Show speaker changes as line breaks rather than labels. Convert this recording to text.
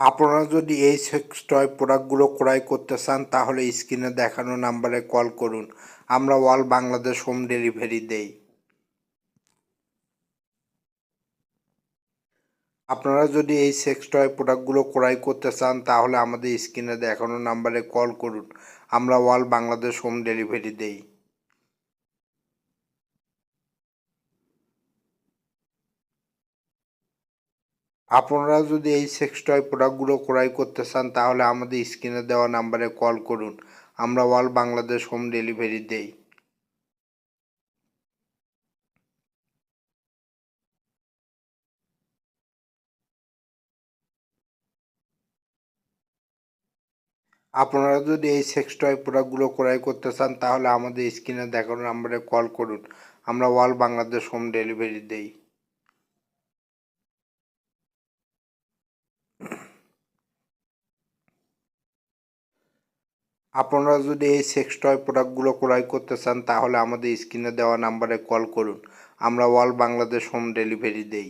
আপনারা যদি এই সেক্স টয় প্রোডাক্টগুলো ক্রয় করতে চান, তাহলে স্ক্রিনে দেখানো নাম্বারে কল করুন। আমরা অল বাংলাদেশ হোম ডেলিভারি দেই। আপনারা যদি এই সেক্স টয় প্রোডাক্টগুলো ক্রয় করতে চান, তাহলে আমাদের স্ক্রিনে দেখানো নাম্বারে কল করুন। আমরা অল বাংলাদেশ হোম ডেলিভারি দেই। আপনারা যদি এই সেক্স টয় প্রোডাক্টগুলো ক্রয় করতে চান, তাহলে আমাদের স্ক্রিনে দেওয়া নাম্বারে কল করুন। আমরা অল বাংলাদেশ হোম ডেলিভারি দেই। আপনারা যদি এই সেক্স টয় প্রোডাক্টগুলো ক্রয় করতে চান, তাহলে আমাদের স্ক্রিনে দেখানো নাম্বারে কল করুন। আমরা অল বাংলাদেশ হোম ডেলিভারি দেই। আপনারা যদি এই সেক্স টয় প্রোডাক্টগুলো ক্রয় করতে চান, তাহলে আমাদের স্ক্রিনে দেওয়া নাম্বারে কল করুন। আমরা অল বাংলাদেশ হোম ডেলিভারি দেই।